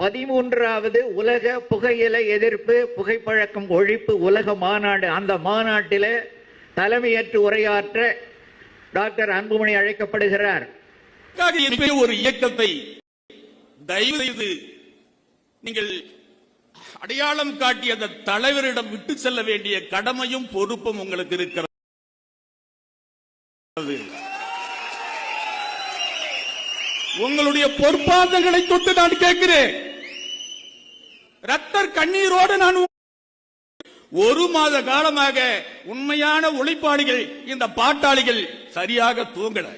பதிமூன்றாவது உலக புகையிலை எதிர்ப்பு புகைப்பழக்கம் ஒழிப்பு உலக மாநாடு. அந்த மாநாட்டிலே தலைமையேற்று உரையாற்ற டாக்டர் அன்புமணி அழைக்கப்படுகிறார். ஒரு இயக்கத்தை தயவு செய்து நீங்கள் அடையாளம் காட்டிய அந்த தலைவரிடம் விட்டு செல்ல வேண்டிய கடமையும் பொறுப்பும் உங்களுக்கு இருக்கிறது. உங்களுடைய பொறுப்பாதங்களை தொட்டு நான் கேட்கிறேன். ரத்தர் கண்ணீரோடு நான் ஒரு மாத காலமாக உண்மையான உழைப்பாளிகள் இந்த பாட்டாளிகள் சரியாக தூங்கல.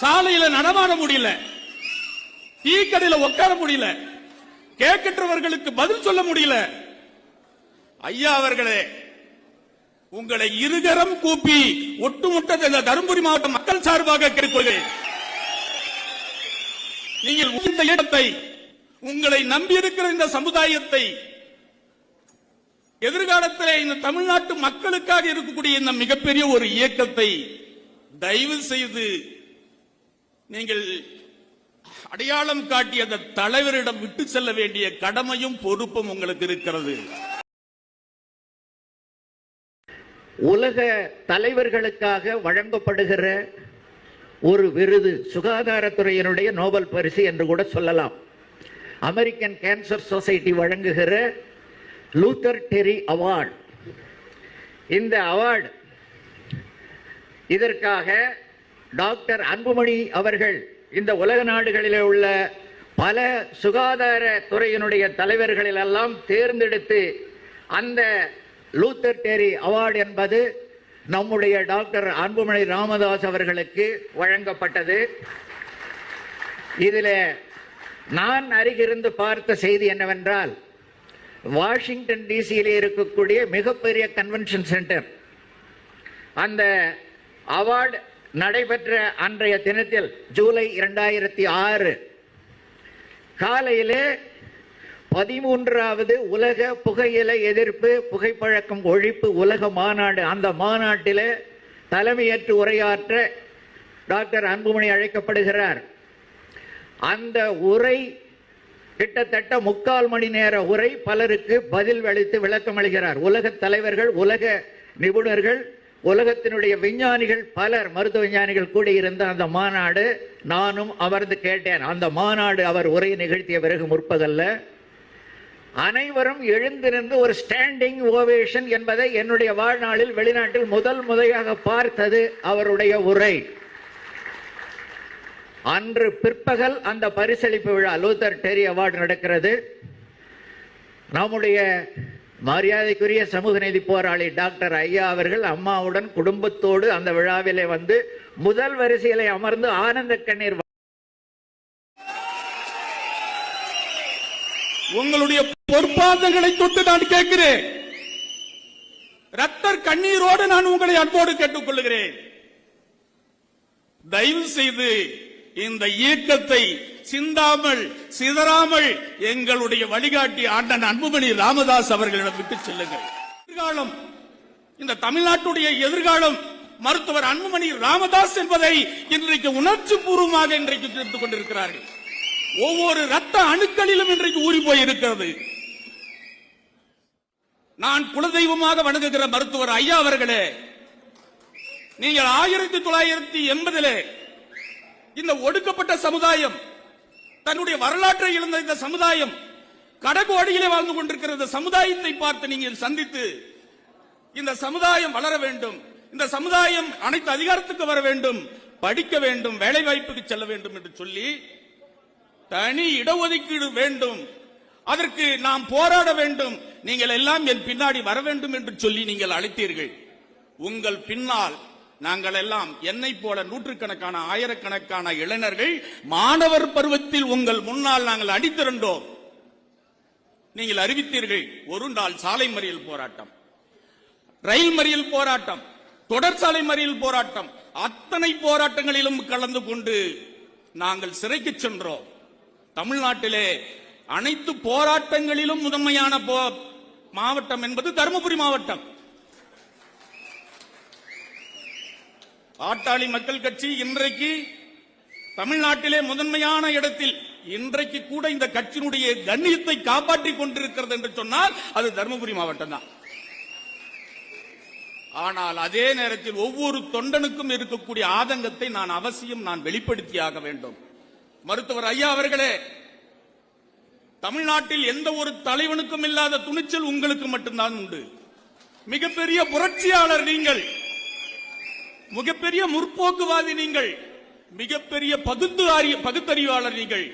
சாலையில நடமாட முடியல. டீ கடையில உட்கார முடியல. கேட்கின்றவர்களுக்கு பதில் சொல்ல முடியல. ஐயா அவர்களே உங்களை இருகரம் கூப்பி ஒட்டுமொத்த இந்த தருமபுரி மாவட்ட மக்கள் சார்பாக கேட்கிறேன் நீங்கள் இந்த இடத்தை உங்களை நம்பியிருக்கிற இந்த சமுதாயத்தை எதிர்காலத்திலே இந்த தமிழ்நாட்டு மக்களுக்காக இருக்கக்கூடிய இந்த மிகப்பெரிய ஒரு இயக்கத்தை தயவு செய்து நீங்கள் அடையாளம் காட்டிய அந்த தலைவரிடம் விட்டு செல்ல வேண்டிய கடமையும் பொறுப்பும் உங்களுக்கு இருக்கிறது. உலக தலைவர்களுக்காக வழங்கப்படுகிற ஒரு விருது சுகாதாரத்துறையினுடைய நோபல் பரிசு என்று கூட சொல்லலாம். அமெரிக்கன் கேன்சர் சொசைட்டி வழங்குகிற லூத்தர் டெரி அவார்டு இந்த அவார்டு இதற்காக டாக்டர் அன்புமணி அவர்கள் இந்த உலக நாடுகளிலே உள்ள பல சுகாதார துறையினுடைய தலைவர்களில் எல்லாம் தேர்ந்தெடுத்து அந்த லூத்தர் டேரி அவார்டு என்பது நம்முடைய டாக்டர் அன்புமணி ராமதாஸ் அவர்களுக்கு வழங்கப்பட்டது. இதில் நான் அருகிருந்து பார்த்த செய்தி என்னவென்றால் வாஷிங்டன் டிசியிலே இருக்கக்கூடிய மிகப்பெரிய கன்வென்ஷன் சென்டர் அந்த அவார்டு நடைபெற்ற அன்றைய தினத்தில் ஜூலை இரண்டாயிரத்தி ஆறு காலையிலே பதிமூன்றாவது உலக புகையிலை எதிர்ப்பு புகைப்பழக்கம் ஒழிப்பு உலக மாநாடு அந்த மாநாட்டிலே தலைமையேற்று உரையாற்ற டாக்டர் அன்புமணி அழைக்கப்படுகிறார். அந்த உரை கிட்டத்தட்ட முக்கால் மணி நேர உரை பலருக்கு பதில் அளித்து விளக்கம் அளிக்கிறார். உலக தலைவர்கள் உலக நிபுணர்கள் உலகத்தினுடைய விஞ்ஞானிகள் பலர் மருத்துவ விஞ்ஞானிகள் கூடியிருந்த அந்த மாநாடு நானும் அமர்ந்து கேட்டேன். அந்த மாநாடு அவர் உரை நிகழ்த்திய பிறகு முற்பகல்ல அனைவரும் எழுந்து நின்று ஒரு ஸ்டாண்டிங் ஓவேஷன் என்பதை என்னுடைய வாழ்நாளில் வெளிநாட்டில் முதல் முறையாக பார்த்தது அவருடைய உரை. அன்று பிற்பகல் அந்த பரிசளிப்பு விழா லூத்தர் டெரி அவார்டு நடக்கிறது. நம்முடைய மரியாதைக்குரிய சமூக நீதி போராளி டாக்டர் ஐயா அவர்கள் அம்மாவுடன் குடும்பத்தோடு அந்த விழாவிலே வந்து முதல் வரிசையிலே அமர்ந்து ஆனந்த கண்ணீர் உங்களுடைய பொறுப்பாதங்களை தொட்டு நான் கேட்கிறேன். ரத்தர் கண்ணீரோடு நான் உங்களை அன்போடு கேட்டுக்கொள்கிறேன். தயவு செய்து இந்த இயக்கத்தை சிந்தாமல் சிதறாமல் எங்களுடைய வழிகாட்டி ஆண்டன் அன்புமணி ராமதாஸ் அவர்களிடம் விட்டு செல்லுங்கள். எதிர்காலம் இந்த தமிழ்நாட்டுடைய எதிர்காலம் மருத்துவர் அன்புமணி ராமதாஸ் என்பதை இன்றைக்கு உணர்ச்சி பூர்வமாக இன்றைக்கு தெரிந்து கொண்டிருக்கிறார்கள். ஒவ்வொரு ரத்த அணுக்களிலும் இன்றைக்கு ஊறி போயிருக்கிறது. நான் குலதெய்வமாக வணங்குகிற மருத்துவர் ஐயா அவர்களே நீங்கள் ஆயிரத்தி தொள்ளாயிரத்தி எண்பதிலே இந்த ஒடுக்கப்பட்ட சமுதாயம் தன்னுடைய வரலாற்றை இழந்த இந்த சமுதாயம் கடகோடியிலே வாழ்ந்து கொண்டிருக்கிற இந்த சமுதாயத்தை பார்த்து நீங்கள் சந்தித்து இந்த சமுதாயம் வளர வேண்டும் இந்த சமுதாயம் அனைத்து அதிகாரத்துக்கு வர வேண்டும் படிக்க வேண்டும் வேலை வாய்ப்புக்கு செல்ல வேண்டும் என்று சொல்லி தனி இடஒதுக்கீடு வேண்டும். அதற்கு நாம் போராட வேண்டும். நீங்கள் எல்லாம் என் பின்னாடி வர வேண்டும் என்று சொல்லி நீங்கள் அழைத்தீர்கள். உங்கள் பின்னால் நாங்கள் எல்லாம் என்னை போல நூற்றுக்கணக்கான ஆயிரக்கணக்கான இளைஞர்கள் மாணவர் பருவத்தில் உங்கள் முன்னால் நாங்கள் அடித்திருந்தோம். நீங்கள் அறிவித்தீர்கள் ஒரு நாள் சாலை மறியல் போராட்டம். ரயில் மறியல் போராட்டம் தொடர் சாலை மறியல் போராட்டம் அத்தனை போராட்டங்களிலும் கலந்து கொண்டு நாங்கள் சிறைக்கு சென்றோம். தமிழ்நாட்டிலே அனைத்து போராட்டங்களிலும் முதன்மையான போ- மாவட்டம் என்பது தருமபுரி மாவட்டம். பாட்டாளி மக்கள் கட்சி இன்றைக்கு தமிழ்நாட்டிலே முதன்மையான இடத்தில் இன்றைக்கு கூட இந்த கட்சியினுடைய கண்ணியத்தை காப்பாற்றிக் கொண்டிருக்கிறது என்று சொன்னால் அது தருமபுரி மாவட்டம் தான். ஆனால் அதே நேரத்தில் ஒவ்வொரு தொண்டனுக்கும் இருக்கக்கூடிய ஆதங்கத்தை நான் அவசியம் நான் வெளிப்படுத்தியாக வேண்டும். மருத்துவர் ஐயா அவர்களே தமிழ்நாட்டில் எந்த ஒரு தலைவனுக்கும் இல்லாத துணிச்சல் உங்களுக்கு மட்டும்தான் உண்டு. மிகப்பெரிய புரட்சியாளர் நீங்கள் மிகப்பெரிய முற்போக்குவாதி நீங்கள் மிகப்பெரிய பகுத்து பகுத்தறிவாளர் நீங்கள்.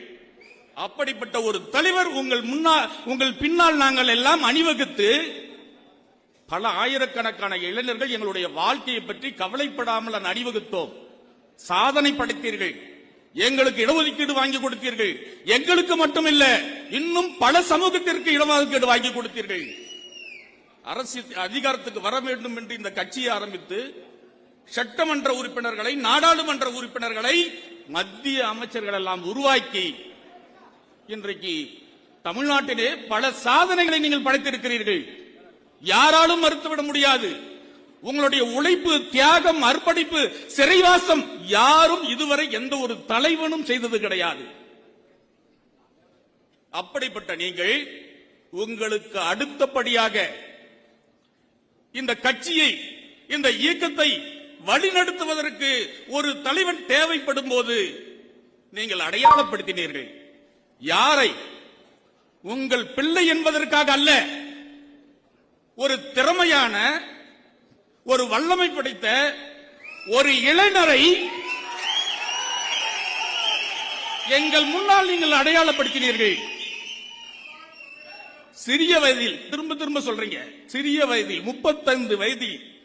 அப்படிப்பட்ட ஒரு தலைவர் உங்கள் முன்னால் உங்கள் பின்னால் நாங்கள் எல்லாம் அணிவகுத்து பல ஆயிரக்கணக்கான இளைஞர்கள் எங்களுடைய வாழ்க்கையை பற்றி கவலைப்படாமல் அணிவகுத்தோம். சாதனை படைத்தீர்கள். எங்களுக்கு இடஒதுக்கீடு வாங்கி கொடுத்தீர்கள். எங்களுக்கு மட்டுமில்ல இன்னும் பல சமூகத்திற்கு இடஒதுக்கீடு வாங்கி கொடுத்தீர்கள். அரசு அதிகாரத்துக்கு வர வேண்டும் என்று இந்த கட்சியை ஆரம்பித்து சட்டமன்ற உறுப்பினர்களை நாடாளுமன்ற உறுப்பினர்களை மத்திய அமைச்சர்கள் எல்லாம் உருவாக்கி இன்றைக்கு தமிழ்நாட்டிலே பல சாதனைகளை நீங்கள் படைத்திருக்கிறீர்கள். யாராலும் மறுத்துவிட முடியாது. உங்களுடைய உழைப்பு தியாகம் அர்ப்பணிப்பு சிறைவாசம் யாரும் இதுவரை எந்த ஒரு தலைவனும் செய்தது கிடையாது. அப்படிப்பட்ட நீங்கள் உங்களுக்கு அடுத்தபடியாக இந்த கட்சியை இந்த இயக்கத்தை வழிநடத்துவதற்கு ஒரு தலைவன் தேவைப்படும் போது நீங்கள் அடையாளப்படுத்தினீர்கள். யாரை? உங்கள் பிள்ளை என்பதற்காக அல்ல. ஒரு திறமையான ஒரு வல்லமை படைத்த ஒரு இளைஞரை எங்கள் முன்னால் நீங்கள் அடையாளப்படுத்தினீர்கள். சிறிய வயதில் திரும்ப திரும்ப சொல்றீங்க. சிறிய வயதில் முப்பத்தைந்து வயதில்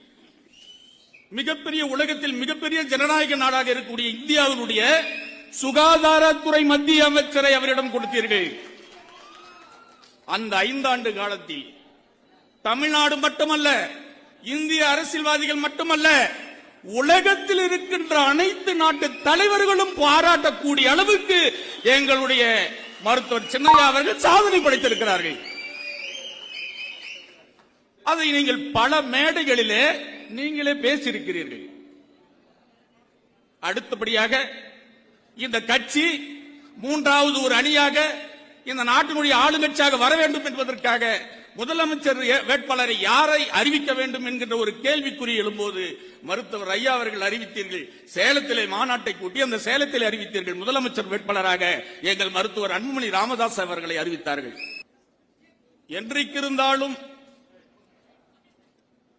மிகப்பெரிய உலகத்தில் மிகப்பெரிய ஜனநாயக நாடாக இருக்கக்கூடிய இந்தியாவினுடைய சுகாதாரத்துறை மத்திய அமைச்சரை அவரிடம் கொடுத்தீர்கள். அந்த ஐந்தாண்டு காலத்தில் தமிழ்நாடு மட்டுமல்ல இந்திய அரசியல்வாதிகள் மட்டுமல்ல உலகத்தில் இருக்கின்ற அனைத்து நாட்டு தலைவர்களும் பாராட்டக்கூடிய அளவுக்கு எங்களுடைய மருத்துவர் சின்னையா அவர்கள் சாதனை படைத்திருக்கிறார்கள். அதை நீங்கள் பல மேடைகளிலே நீங்களே பேசியிருக்கிறீர்கள். அடுத்தபடியாக இந்த கட்சி மூன்றாவது ஒரு அணியாக இந்த நாட்டினுடைய ஆளுங்கட்சியாக வர வேண்டும் என்பதற்காக முதலமைச்சர் வேட்பாளரை யாரை அறிவிக்க வேண்டும் என்கின்ற ஒரு கேள்விக்குறி எழும்போது மருத்துவர் ஐயா அவர்கள் அறிவித்தீர்கள். சேலத்திலே மாநாட்டை கூட்டி அந்த சேலத்தில் அறிவித்தீர்கள். முதலமைச்சர் வேட்பாளராக எங்கள் மருத்துவர் அன்புமணி ராமதாஸ் அவர்களை அறிவித்தார்கள். என்றைக்கிருந்தாலும் இருந்தாலும்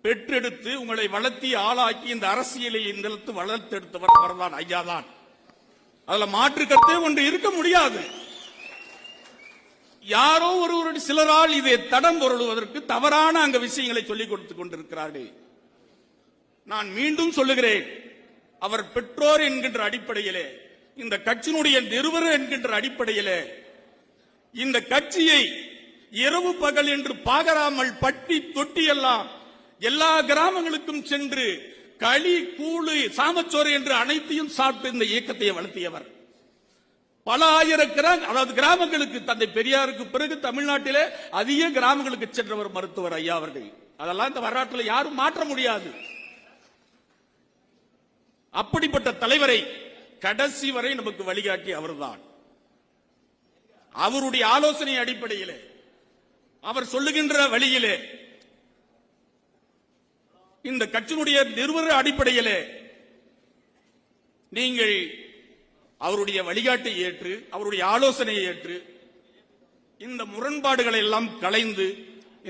பெற்றெடுத்து உங்களை வளர்த்தி ஆளாக்கி இந்த அரசியலை நிலத்து வளர்த்தெடுத்தவர் அவர்தான் ஐயாதான். அதுல மாற்று கருத்தே ஒன்று இருக்க முடியாது. யாரோ ஒருவருடைய சிலரால் இதை தடம் பொருளுவதற்கு தவறான அங்க விஷயங்களை சொல்லிக் கொடுத்துக் கொண்டிருக்கிறார்கள். நான் மீண்டும் சொல்லுகிறேன் அவர் பெற்றோர் என்கின்ற அடிப்படையிலே இந்த கட்சியினுடைய நிறுவனர் என்கின்ற அடிப்படையிலே இந்த கட்சியை இரவு பகல் என்று பாகராமல் பட்டி தொட்டி எல்லாம் எல்லா கிராமங்களுக்கும் சென்று களி கூழு சாமச்சோறு என்று அனைத்தையும் சாப்பிட்டு இந்த இயக்கத்தை வளர்த்தியவர். பல ஆயிரம் கிராம அதாவது கிராமங்களுக்கு தந்தை பெரியாருக்கு பிறகு தமிழ்நாட்டிலே அதிக கிராமங்களுக்கு சென்றவர் மருத்துவர் ஐயா அவர்கள். அதெல்லாம் இந்த வரலாற்றில் யாரும் மாற்ற முடியாது. அப்படிப்பட்ட தலைவரை கடைசி வரை நமக்கு வழிகாட்டி அவர்தான். அவருடைய ஆலோசனை அடிப்படையிலே அவர் சொல்லுகின்ற வழியிலே இந்த கட்சியினுடைய நிறுவன அடிப்படையிலே நீங்கள் அவருடைய வழிகாட்டை ஏற்று அவருடைய ஆலோசனையை ஏற்று இந்த முரண்பாடுகளை எல்லாம் களைந்து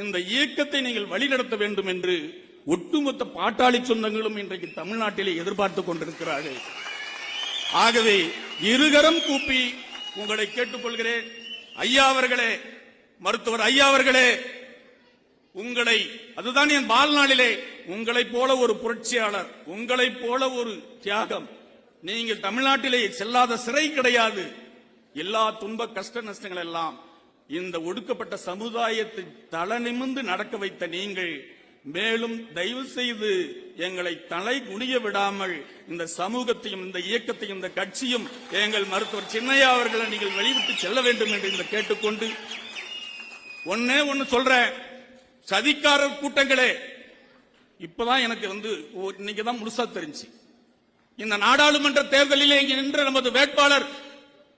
இந்த இயக்கத்தை நீங்கள் வழிநடத்த வேண்டும் என்று ஒட்டுமொத்த பாட்டாளி சொந்தங்களும் இன்றைக்கு தமிழ்நாட்டிலே எதிர்பார்த்துக் கொண்டிருக்கிறார்கள். ஆகவே இருகரம் கூப்பி உங்களை கேட்டுக்கொள்கிறேன். ஐயா அவர்களே மருத்துவர் ஐயா அவர்களே உங்களை அதுதான் என் வாழ்நாளிலே உங்களைப் போல ஒரு புரட்சியாளர் உங்களைப் போல ஒரு தியாகம். நீங்கள் தமிழ்நாட்டிலே செல்லாத சிறை கிடையாது. எல்லா துன்ப கஷ்ட நஷ்டங்கள் எல்லாம் இந்த ஒடுக்கப்பட்ட சமுதாயத்தை தலை நிமிர்ந்து நடக்க வைத்த நீங்கள் மேலும் தயவு செய்து எங்களை தலை குனிய விடாமல் இந்த சமூகத்தையும் இந்த இயக்கத்தையும் இந்த கட்சியும் எங்கள் மருத்துவர் சின்னையா அவர்களை நீங்கள் வெளிவிட்டு செல்ல வேண்டும் என்று இந்த கேட்டுக்கொண்டு ஒன்னே ஒன்னு சொல்றேன். சதிக்காரர் கூட்டங்களே. இப்பதான் எனக்கு வந்து ஓ- இன்னைக்கு தான் முழுசா தெரிஞ்சு. இந்த நாடாளுமன்ற தேர்தலிலே இங்கே நின்ற நமது வேட்பாளர்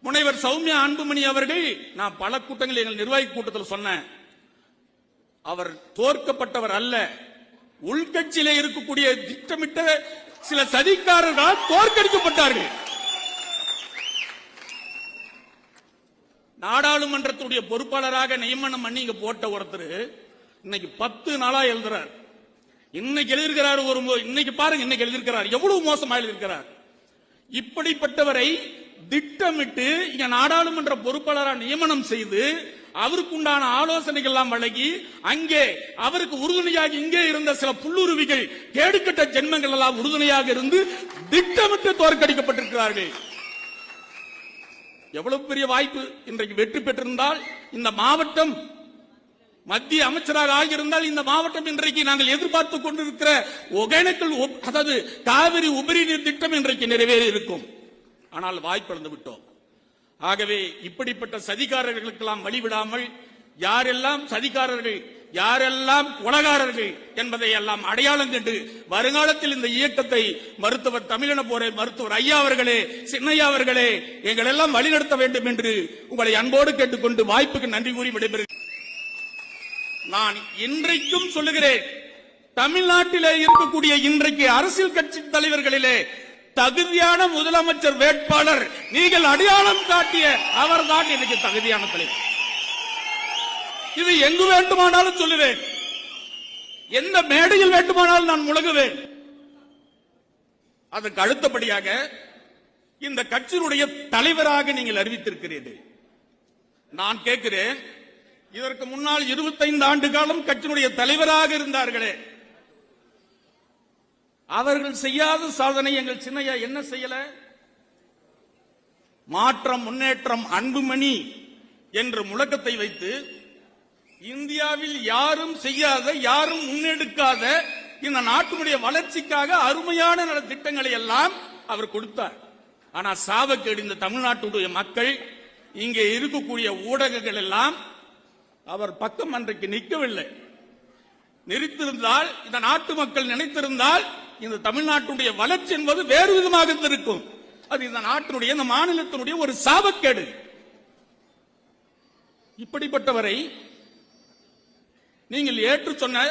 முனைவர் சௌமியா அன்புமணி அவர்கள் நான் பல கூட்டங்களில் எங்கள் நிர்வாகி கூட்டத்தில் சொன்னேன். அவர் தோற்கப்பட்டவர் அல்ல. உள்கட்சியிலே இருக்கக்கூடிய திட்டமிட்ட சில சதிக்காரர்களால் தோற்கடிக்கப்பட்டார்கள். நாடாளுமன்றத்துடைய பொறுப்பாளராக நியமனம் பண்ணி இங்க போட்ட ஒருத்தர் இன்னைக்கு பத்து நாளா எழுதுறார். இன்னைக்கு எழுதியிருக்கிறார் ஒரு இன்னைக்கு பாருங்க இன்னைக்கு எழுதியிருக்கிறார். எவ்வளவு மோசமா எழுதியிருக்கிறார். இப்படிப்பட்டவரை திட்டமிட்டு இங்க நாடாளுமன்ற பொறுப்பாளராக நியமனம் செய்து அவருக்குண்டான ஆலோசனைகள் எல்லாம் வழங்கி அங்கே அவருக்கு உறுதுணையாக இங்கே இருந்த சில புல்லுருவிகள் கேடுகட்ட ஜென்மங்கள் எல்லாம் உறுதுணையாக இருந்து திட்டமிட்டு தோற்கடிக்கப்பட்டிருக்கிறார்கள். எவ்வளவு பெரிய வாய்ப்பு இன்றைக்கு வெற்றி பெற்றிருந்தால் இந்த மாவட்டம் மத்திய அமைச்சராக ஆகியிருந்தால் இந்த மாவட்டம் இன்றைக்கு நாங்கள் எதிர்பார்த்து கொண்டிருக்கிற ஒகேனக்கல் அதாவது காவிரி உபரி நீர் திட்டம் இன்றைக்கு நிறைவேறி இருக்கும் ஆனால் வாய்ப்பிழந்து விட்டோம். ஆகவே இப்படிப்பட்ட சதிகாரர்களுக்கெல்லாம் வழிவிடாமல் யாரெல்லாம் சதிகாரர்கள் யாரெல்லாம் உலகாரர்கள் என்பதை எல்லாம் அடையாளம் கண்டு வருங்காலத்தில் இந்த இயக்கத்தை மருத்துவர் தமிழின போரே மருத்துவர் ஐயா அவர்களே சின்னையா அவர்களே எங்களெல்லாம் வழிநடத்த வேண்டும் என்று உங்களை அன்போடு கேட்டுக்கொண்டு வாய்ப்புக்கு நன்றி கூறி விடைபெறுகிறேன். நான் இன்றைக்கும் சொல்லுகிறேன் தமிழ்நாட்டிலே இருக்கக்கூடிய இன்றைக்கு அரசியல் கட்சி தலைவர்களிலே தகுதியான முதலமைச்சர் வேட்பாளர் நீங்கள் அடையாளம் காட்டிய அவர்தான் இன்னைக்கு தகுதியான தலைவர். இது எங்கு வேண்டுமானாலும் சொல்லுவேன். எந்த மேடையில் வேண்டுமானாலும் நான் முழங்குவேன். அதற்கு அடுத்தபடியாக இந்த கட்சியினுடைய தலைவராக நீங்கள் அறிவித்திருக்கிறீர்கள். நான் கேட்கிறேன் இதற்கு முன்னால் 25 ஆண்டு காலம் கட்சியினுடைய தலைவராக இருந்தார்களே. அவர்கள் செய்யாத சாதனை எங்கள் சின்னையா என்ன செய்யல? மாற்றம் முன்னேற்றம் அன்புமணி என்ற முழக்கத்தை வைத்து இந்தியாவில் யாரும் செய்யாத யாரும் முன்னெடுக்காத இந்த நாட்டினுடைய வளர்ச்சிக்காக அருமையான நல திட்டங்களை எல்லாம் அவர் கொடுத்தார். ஆனா சாவக்கேடு இந்த தமிழ்நாட்டுடைய மக்கள் இங்கே இருக்கக்கூடிய ஊடகங்கள் எல்லாம் அவர் பக்கம் அன்றைக்கு நிற்கவில்லை. நிறுத்திருந்தால் இந்த நாட்டு மக்கள் நினைத்திருந்தால் இந்த தமிழ்நாட்டுடைய வளர்ச்சி என்பது வேறு விதமாக இருக்கும் அது இந்த நாட்டினுடைய இந்த மாநிலத்தினுடைய ஒரு சாபக்கேடு. இப்படிப்பட்டவரை நீங்கள் ஏற்று சொன்ன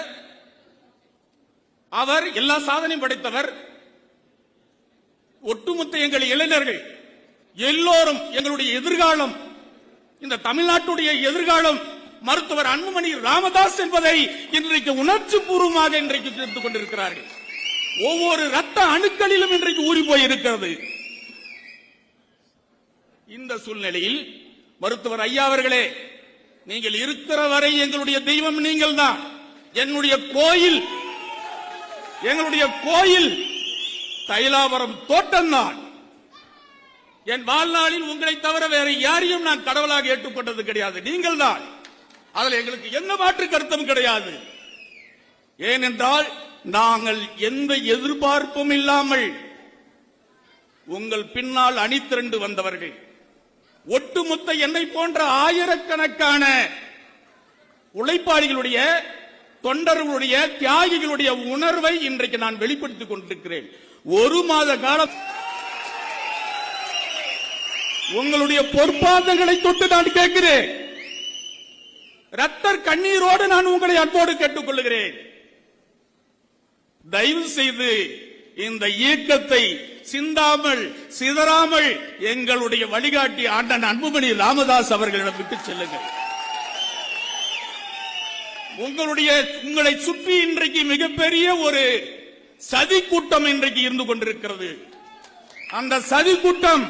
அவர் எல்லா சாதனையும் படைத்தவர் ஒட்டுமொத்த எங்கள் இளைஞர்கள். எல்லோரும் எங்களுடைய எதிர்காலம் இந்த தமிழ்நாட்டுடைய எதிர்காலம் மருத்துவர் அன்புமணி ராமதாஸ் என்பதை இன்றைக்கு உணர்ச்சி பூர்வமாக இன்றைக்கு தெரிந்து கொண்டிருக்கிறார்கள். ஒவ்வொரு ரத்த அணுக்களிலும் இன்றைக்கு ஊறி போய் இருக்கிறது இந்த சூழ்நிலையில் மருத்துவர் ஐயா அவர்களே நீங்கள் இருக்கிற வரை எங்களுடைய தெய்வம் நீங்கள் தான் என்னுடைய கோயில் எங்களுடைய கோயில் தைலாவரம் தோட்டம்தான். என் வாழ்நாளில் உங்களை தவிர வேற யாரையும் நான் கடவுளாக ஏற்றுக்கொண்டது கிடையாது. நீங்கள் தான் அதில் எங்களுக்கு எந்த மாற்று கருத்தும் கிடையாது. ஏனென்றால் நாங்கள் எந்த எதிர்பார்ப்பும் இல்லாமல் உங்கள் பின்னால் அணித்திரண்டு வந்தவர்கள். ஒட்டுமொத்த என்னை போன்ற ஆயிரக்கணக்கான உழைப்பாளிகளுடைய தொண்டர்களுடைய தியாகிகளுடைய உணர்வை இன்றைக்கு நான் வெளிப்படுத்திக் கொண்டிருக்கிறேன். ஒரு மாத காலம் உங்களுடைய பொற்பாதங்களை தொட்டு நான் கேட்கிறேன். ரத்தர் கண்ணீரோடு நான் உங்களை அன்போடு கேட்டுக்கொள்கிறேன். தயவு செய்து இந்த இயக்கத்தை சிந்தாமல் சிதறாமல் எங்களுடைய வழிகாட்டி ஆண்டன் அன்புமணி ராமதாஸ் அவர்களிடம் விட்டு செல்லுங்கள். உங்களுடைய உங்களை சுற்றி இன்றைக்கு மிகப்பெரிய ஒரு சதி கூட்டம் இன்றைக்கு இருந்து கொண்டிருக்கிறது. அந்த சதி கூட்டம்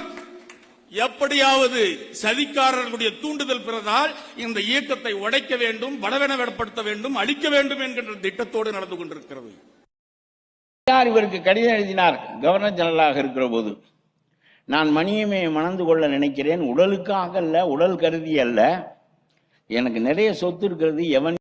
எப்படியாவது சதிக்காரர்களுடைய தூண்டுதல் பிறதால் இந்த இயக்கத்தை உடைக்க வேண்டும் பலவீனப்படுத்த வேண்டும் அழிக்க வேண்டும் என்கின்ற திட்டத்தோடு நடந்து கொண்டிருக்கிறது. யார் இவருக்கு கடிதம் எழுதினார்? கவர்னர் ஜெனரலாக இருக்கிற போது. நான் மணியமே மணந்து கொள்ள நினைக்கிறேன். உடலுக்காக அல்ல உடல் கருதி அல்ல. எனக்கு நிறைய சொத்து இருக்கிறது. எவன்